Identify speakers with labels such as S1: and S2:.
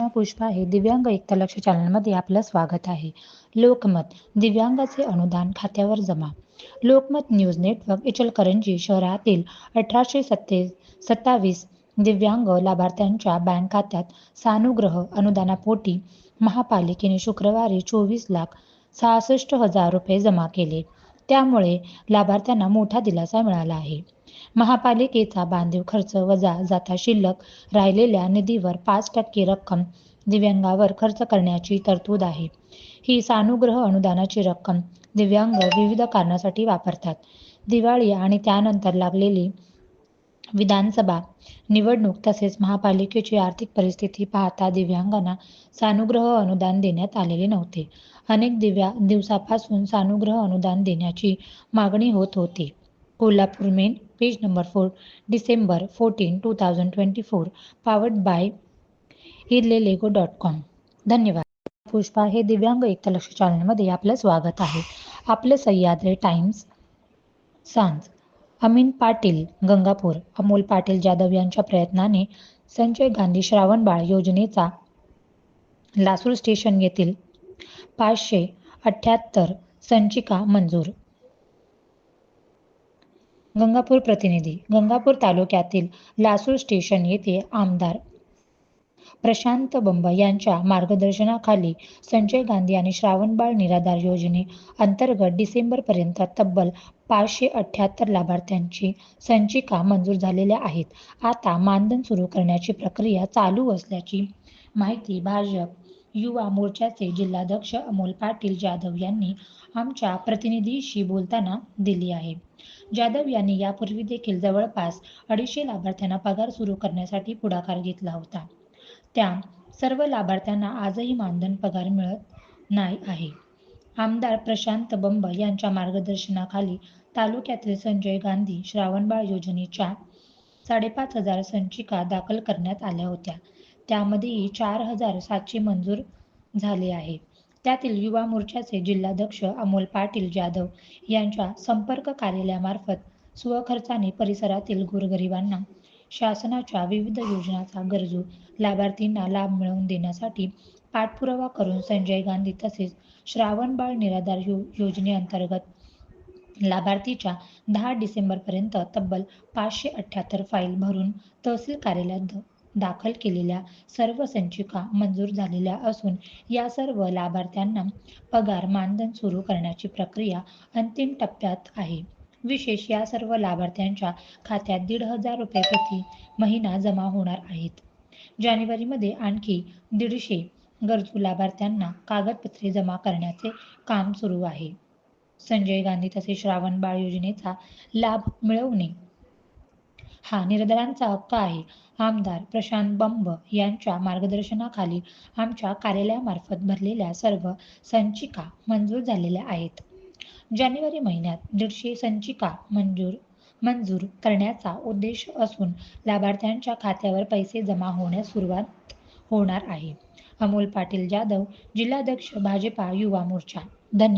S1: पुष्पा आहे. दिव्यांग एकता लक्ष चॅनलमध्ये आपलं स्वागत आहे. लोकमत दिव्यांगाचे अनुदान खात्यावर जमा. लोकमत न्यूज नेटवर्क इचलकरंजी शहरातील अठराशे सत्ते सत्तावीस दिव्यांग लाभार्थ्यांच्या बँक खात्यात सानुग्रह अनुदानापोटी महापालिकेने शुक्रवारी चोवीस लाख सहासष्ट हजार रुपये जमा केले. त्यामुळे लाभार्थ्यांना मोठा दिलासा मिळाला आहे. महापालिकेचा बांधीव खर्च वजा जाता शिल्लक राहिलेल्या निधीवर पाच टक्के रक्कम दिव्यांगावर खर्च करण्याची तरतूद आहे. ही सानुग्रह अनुदानाची रक्कम दिव्यांग विविध कारणासाठी वापरतात. दिवाळी आणि त्यानंतर लागलेली विधानसभा निवडणूक तसेच महापालिकेची आर्थिक परिस्थिती पाहता दिव्यांगांना सानुग्रह अनुदान देण्यात आलेले नव्हते. अनेक दिव्या दिवसापासून सानुग्रह अनुदान देण्याची मागणी होत होती. Kolhapur main page number four December fourteen two thousand twenty four powered by इरले लेगो डॉट कॉम धन्यवाद. पुष्पा हे दिव्यांग एकतालक्ष चॅनलमध्ये आपलं स्वागत आहे. आपलं सह्याद्री टाइम्स सांज. अमीन पाटील गंगापूर. अमोल पाटील जाधव यांच्या प्रयत्नाने संजय गांधी श्रावणबाळ योजनेचा लासूर स्टेशन येथील पाचशे अठ्ठ्याहत्तर संचिका मंजूर. गंगापूर प्रतिनिधी गंगापूर तालुक्यातील लासूर स्टेशन येथे आमदार प्रशांत बंब यांच्या मार्गदर्शनाखाली संजय गांधी आणि श्रावणबाळ निराधार योजने अंतर्गत डिसेंबरपर्यंत तब्बल पाचशे अठ्ठ्याहत्तर लाभार्थ्यांची संचिका मंजूर झालेल्या आहेत. आता मानधन सुरू करण्याची प्रक्रिया चालू असल्याची माहिती भाजप युवा मोर्चाचे जिल्हाध्यक्ष अमोल पाटील जाधव यांनी आमच्या प्रतिनिधीशी बोलताना दिली आहे. जाधव यांनी यापूर्वी देखील जवळपास अडीचशे लाभार्थ्यांना पगार सुरू करण्यासाठी पुढाकार घेतला होता. त्या सर्व लाभार्थ्यांना आजही मानधन पगार मिळत नाही आहे. आमदार प्रशांत बंब यांच्या मार्गदर्शनाखाली तालुक्यातील संजय गांधी श्रावणबाळ योजनेच्या साडेपाच हजार संचिका दाखल करण्यात आल्या होत्या. त्यामध्येही चार हजार सातशे मंजूर झाले आहे. त्यातील युवा मोर्चाचे जिल्हाध्यक्ष अमोल पाटील जाधव यांच्या संपर्क कार्यालयामार्फत स्वखर्चाने परिसरातील गोरगरिबांना शासनाच्या विविध योजनांचा गरजू लाभार्थींना लाभ मिळवून देण्यासाठी पाठपुरावा करून संजय गांधी तसेच श्रावणबाळ निराधार यो योजनेअंतर्गत लाभार्थीच्या दहा डिसेंबरपर्यंत तब्बल पाचशे अठ्ठ्याहत्तर फाईल भरून तहसील कार्यालयात दाखल केलेल्या सर्व संचिका मंजूर झालेल्या असून या सर्व लाभार्थ्यांना पगार मानधन सुरू करण्याची प्रक्रिया अंतिम टप्प्यात आहे. विशेष या सर्व लाभार्थ्यांच्या खात्यात दीड हजार रुपये प्रति महिना जमा होणार आहेत. जानेवारीमध्ये आणखी दीडशे गरजू लाभार्थ्यांना कागदपत्रे जमा करण्याचे काम सुरू आहे. संजय गांधी तसेच श्रावण बाळ योजनेचा लाभ मिळवणे हा निर्धारांचा हक्क आहे. आमदार प्रशांत बंब यांच्या मार्गदर्शनाखाली आमच्या कार्यालयामार्फत भरलेल्या सर्व संचिका मंजूर झालेल्या आहेत. जानेवारी महिन्यात दीडशे संचिका मंजूर मंजूर करण्याचा उद्देश असून लाभार्थ्यांच्या खात्यावर पैसे जमा होण्यास सुरुवात होणार आहे. अमोल पाटील जाधव जिल्हाध्यक्ष भाजपा युवा मोर्चा धन्यवाद.